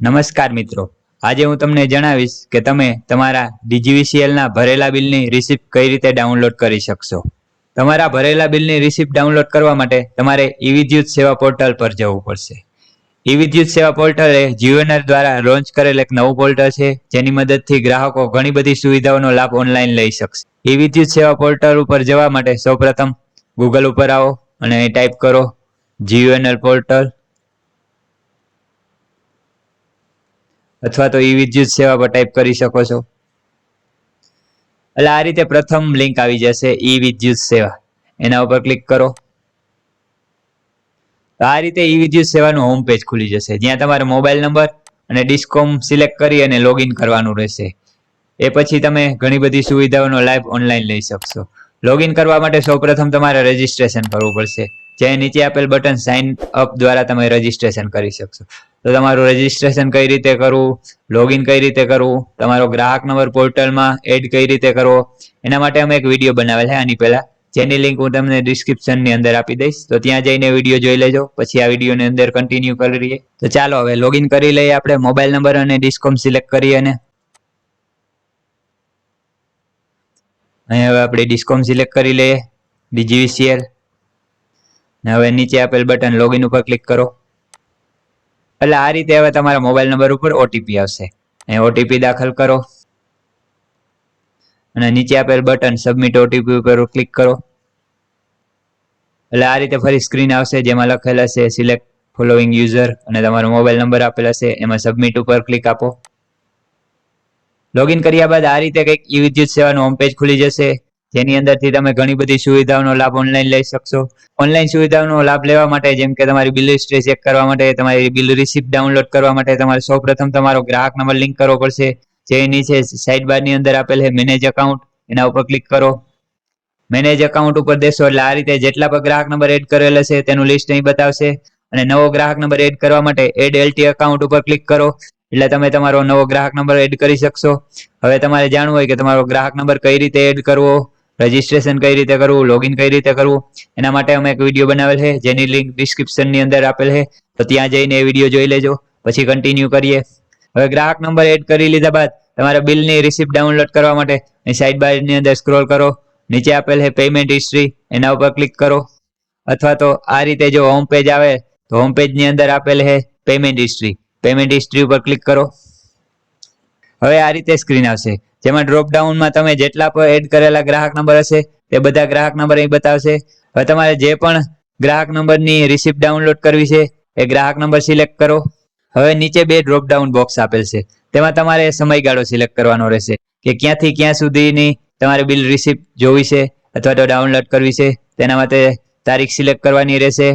નમસ્કાર મિત્રો. આજે હું તમને જણાવીશ કે તમે તમારા ડીજીવીસીએલના ભરેલા બિલની રિસિપ્ટ કઈ રીતે ડાઉનલોડ કરી શકશો. તમારા ભરેલા બિલની રિસિપ્ટ ડાઉનલોડ કરવા માટે તમારે ઈ વિદ્યુત સેવા પોર્ટલ પર જવું પડશે. ઈ વિદ્યુત સેવા પોર્ટલ એ જીઓનર દ્વારા લોન્ચ કરેલ એક નવું પોર્ટલ છે, જેની મદદથી ગ્રાહકો ઘણી બધી સુવિધાઓનો લાભ ઓનલાઈન લઈ શકશે. ઈ વિદ્યુત સેવા પોર્ટલ ઉપર જવા માટે સૌપ્રથમ ગૂગલ ઉપર આવો અને ટાઈપ કરો જીઓએનએલ પોર્ટલ. અથવા તો ઈ વિદ્યુત સેવા પર ટાઈપ કરી શકો છો. એટલે આ રીતે પ્રથમ લિંક આવી જશે ઈ વિદ્યુત સેવા. એના ઉપર ક્લિક કરો. આ રીતે ઈ વિદ્યુત સેવાનું હોમ પેજ ખુલી જશે. જ્યાં તમારે મોબાઈલ નંબર અને ડિસ્કોમ સિલેક્ટ કરી અને લોગિન કરવાનું રહેશે. એ પછી તમે ઘણી બધી સુવિધાઓનો લાભ ઓનલાઈન લઈ શકશો. લોગિન કરવા માટે સૌપ્રથમ તમારે રજીસ્ટ્રેશન કરવું પડશે. જે નીચે આપેલ બટન સાઇન અપ દ્વારા તમે રજીસ્ટ્રેશન કરી શકશો. તો તમારું રજીસ્ટ્રેશન કઈ રીતે કરવું લોગિન કઈ રીતે કરવું, તમારો ગ્રાહક નંબર પોર્ટલમાં એડ કઈ રીતે કરવો, એના માટે અમે એક વીડિયો બનાવેલ છે આની પહેલા. જેની લિંક હું તમને ડિસ્ક્રિપ્શનની અંદર આપી દઈશ. તો ત્યાં જઈને વીડિયો જોઈ લેજો, પછી આ વિડીયોની અંદર કન્ટિન્યુ કરીએ તો ચાલો હવે લોગિન કરી લઈએ આપણે મોબાઈલ નંબર અને ડિસ્કોમ સિલેક્ટ કરી અને અહીંયા હવે આપણે ડિસ્કોમ સિલેક્ટ કરી લઈએ ડીજીવીસીએલ હવે નીચે આપેલ બટન લોગિન ઉપર ક્લિક કરો. એટલે આ રીતે હવે તમારા મોબાઈલ નંબર ઉપર ઓટીપી આવશે. અહીં ઓટીપી દાખલ કરો. અને નીચે આપેલ બટન સબમિટ ઓટીપી ઉપર ક્લિક કરો. એટલે આ રીતે ફરી સ્ક્રીન આવશે જેમાં લખેલ છે સિલેક્ટ ફોલોઈંગ યુઝર અને તમારો મોબાઈલ નંબર આપેલા છે એમાં સબમિટ ઉપર ક્લિક આપો. લોગિન કર્યા બાદ આ રીતે કંઈક ઈ વિદ્યુત સેવાનું હોમ પેજ ખુલી જશે. જેની અંદરથી તમે ઘણી બધી સુવિધાઓનો લાભ ઓનલાઈન લઈ શકશો. ઓનલાઈન સુવિધાઓનો લાભ લેવા માટે, જેમ કે તમારી બિલ હિસ્ટ્રી ચેક કરવા માટે, તમારી બિલ રિસિપ્ટ ડાઉનલોડ કરવા માટે, તમારે સૌપ્રથમ તમારો ગ્રાહક નંબર લિંક કરવો પડશે. જે નીચે સાઇડ બારની અંદર આપેલ છે મેનેજ એકાઉન્ટ એના ઉપર ક્લિક કરો. મેનેજ એકાઉન્ટ ઉપર દેશો એટલે આ રીતે જેટલા પણ ગ્રાહક નંબર એડ કરેલા છે, તેનું લિસ્ટ અહીં બતાવશે. અને નવો ગ્રાહક નંબર એડ કરવા માટે એડ એલટી એકાઉન્ટ ઉપર ક્લિક કરો. એટલે તમે તમારો નવો ગ્રાહક નંબર એડ કરી શકશો. હવે તમારે જાણવું હોય કે તમારો ગ્રાહક નંબર કઈ રીતે એડ કરવો. રજીસ્ટ્રેશન કઈ રીતે કરવું લોગિન કઈ રીતે કરવું, એના માટે અમે એક વીડિયો બનાવેલ છે, જેની લિંક ડિસ્ક્રિપ્શનની અંદર આપેલ છે. તો ત્યાં જઈને એ વીડિયો જોઈ લેજો, પછી કન્ટિન્યુ કરીએ. હવે ગ્રાહક નંબર એડ કરી લીધા બાદ તમારા બિલની રિસિપ્ટ ડાઉનલોડ કરવા માટે સાઇડ બારની અંદર સ્ક્રોલ કરો, નીચે આપેલ છે પેમેન્ટ હિસ્ટ્રી એના ઉપર ક્લિક કરો. અથવા તો આ રીતે જો હોમ પેજ આવે, તો હોમ પેજની અંદર આપેલ છે પેમેન્ટ હિસ્ટ્રી પેમેન્ટ હિસ્ટ્રી ઉપર ક્લિક કરો. હવે આ રીતે સ્ક્રીન આવશે. જેમાં ડ્રોપડાઉનમાં તમે જેટલા પણ એડ કરેલા ગ્રાહક નંબર હશે તે બધા ગ્રાહક નંબર અહીં બતાવશે. હવે તમારે જે પણ ગ્રાહક નંબરની રિસિપ્ટ ડાઉનલોડ કરવી છે, એ ગ્રાહક નંબર સિલેક્ટ કરો. હવે નીચે બે ડ્રોપડાઉન બોક્સ આપેલ છે. તેમાં તમારે સમયગાળો સિલેક્ટ કરવાનો રહેશે કે ક્યાંથી ક્યાં સુધીની તમારે બિલ રિસિપ્ટ જોવી છે અથવા તો ડાઉનલોડ કરવી છે, તેના માટે તારીખ સિલેક્ટ કરવાની રહેશે.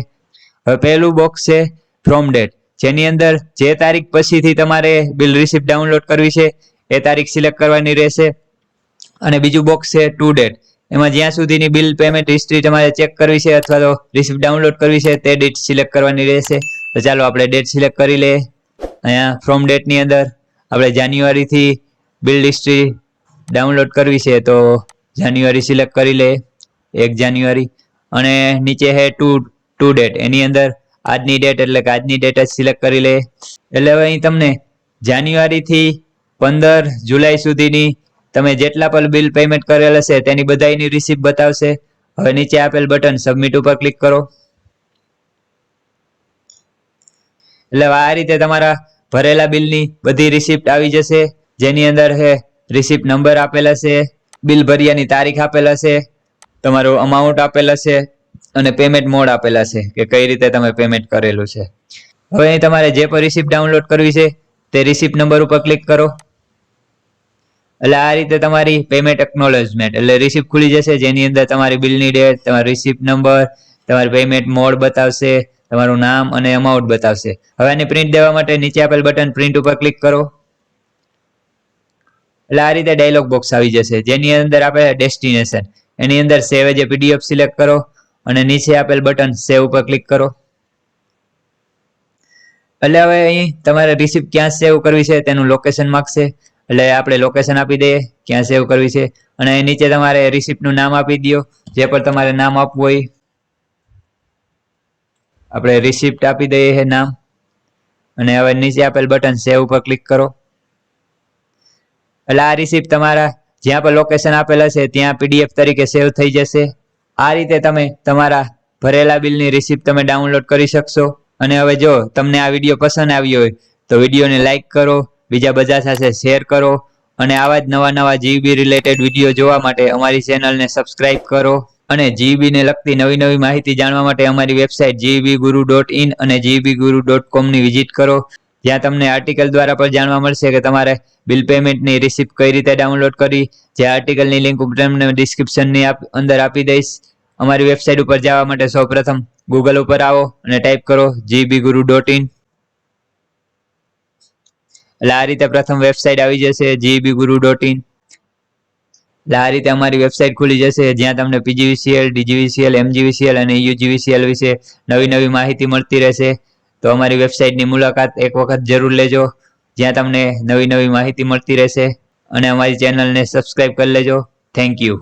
હવે પહેલું બોક્સ છે ફ્રોમ ડેટ જેની અંદર જે તારીખ પછીથી તમારે બિલ રિસિપ્ટ ડાઉનલોડ કરવી છે એ તારીખ સિલેક્ટ કરવાની રહેશે. અને બીજું બોક્સ છે ટુ ડેટ એમાં જ્યાં સુધીની બિલ પેમેન્ટ હિસ્ટ્રી તમારે ચેક કરવી છે અથવા તો રિસિપ્ટ ડાઉનલોડ કરવી છે તે ડેટ સિલેક્ટ કરવાની રહેશે. તો ચાલો આપણે ડેટ સિલેક્ટ કરી લઈએ. અહીંયા ફ્રોમ ડેટની અંદર આપણે જાન્યુઆરીથી બિલ હિસ્ટ્રી ડાઉનલોડ કરવી છે તો જાન્યુઆરી સિલેક્ટ કરી લે એક જાન્યુઆરી. અને નીચે છે ટુ ટુ ડેટ એની અંદર આજની ડેટ એટલે કે આજની ડેટ જ સિલેક્ટ કરી લે એટલે હવે અહીં તમને જાન્યુઆરીથી પંદર જુલાઈ સુધીની તમે જેટલા પણ બિલ પેમેન્ટ કરેલ હશે, તેની બધાની રિસિપ્ટ બતાવશે. હવે નીચે આપેલ બટન સબમિટ ઉપર ક્લિક કરો. એટલે આ રીતે તમારા ભરેલા બિલની બધી રિસિપ્ટ આવી જશે. જેની અંદર છે રિસિપ્ટ નંબર આપેલા છે બિલ ભર્યાની તારીખ આપેલા છે તમારું અમાઉન્ટ આપેલ છે અને પેમેન્ટ મોડ આપેલા છે કે કઈ રીતે તમે પેમેન્ટ કરેલું છે. હવે તમારે જે પણ રિસિપ્ટ ડાઉનલોડ કરવી છે, તે રિસિપ્ટ નંબર ઉપર ક્લિક કરો. એટલે આ રીતે તમારી પેમેન્ટ એકનોલેજમેન્ટ એટલે રિસિપ્ટ ખુલી જશે, જેની અંદર તમારી બિલની ડેટ તમારો રિસિપ્ટ નંબર તમારી પેમેન્ટ મોડ બતાવશે, તમારું નામ અને અમાઉન્ટ બતાવશે. હવે આની પ્રિન્ટ દેવા માટે નીચે આપેલ બટન પ્રિન્ટ ઉપર ક્લિક કરો. એટલે આ રીતે ડાયલોગ બોક્સ આવી જશે. જેની અંદર આપણે ડેસ્ટિનેશન એની અંદર સેવ એજ પીડીએફ સિલેક્ટ કરો અને નીચે આપેલ બટન સેવ ઉપર ક્લિક કરો. એટલે હવે અહીં તમારે રિસિપ્ટ ક્યાં સેવ કરવી છે તેનું લોકેશન માંગશે. એટલે આપણે લોકેશન આપી દઈએ, ક્યાં સેવ કરવી છે, અને નીચે તમારે રિસિપ્ટનું નામ આપી દો જે પર તમારે નામ આપવું હોય. આપણે રિસિપ્ટ આપી દઈએ છે નામ, અને હવે નીચે આપેલ બટન સેવ ઉપર ક્લિક કરો. એટલે આ રિસિપ્ટ તમારા જ્યાં પણ લોકેશન આપેલ હશે ત્યાં પીડીએફ તરીકે સેવ થઈ જશે. આ રીતે તમે તમારા ભરેલા બિલની રિસિપ્ટ તમે ડાઉનલોડ કરી શકશો. અને હવે જો તમને આ વીડિયો પસંદ આવ્યો હોય, તો વિડીયોને લાઇક કરો બીજા બધા સાથે શેર કરો અને આવા જ નવા નવા જીબી રિલેટેડ વીડિયો જોવા માટે અમારી ચેનલને સબસ્ક્રાઇબ કરો અને જીબી ને લગતી નવી નવી માહિતી જાણવા માટે અમારી website GB Guru dot in અને જીબી ગુરુ ડોટ કોમની વિઝિટ કરો. જ્યાં તમને આર્ટિકલ દ્વારા પણ જાણવા મળશે કે તમારે બિલ પેમેન્ટની રિસિપ્ટ કઈ રીતે ડાઉનલોડ કરી, જે આર્ટિકલની લિંક હું તમને ડિસ્ક્રિપ્શનની અંદર આપી દઈશ. અમારી વેબસાઇટ ઉપર જવા માટે સૌપ્રથમ ગૂગલ ઉપર આવો અને ટાઈપ કરો જીબી ગુરુ ડોટ ઇન એટલે આ રીતે પ્રથમ વેબસાઇટ આવી જશે જીબી ગુરુ ડોટ ઇન એટલે આ રીતે અમારી વેબસાઇટ ખુલી જશે, જ્યાં તમને પીજીવીસીએલ ડીજીવીસીએલ એમજીવીસીએલ અને યુજીવીસીએલ વિશે નવી નવી માહિતી મળતી રહેશે. તો અમારી વેબસાઇટની મુલાકાત એક વખત જરૂર લેજો, જ્યાં તમને નવી નવી માહિતી મળતી રહેશે. અને અમારી ચેનલને સબસ્ક્રાઇબ કરી લેજો. Thank you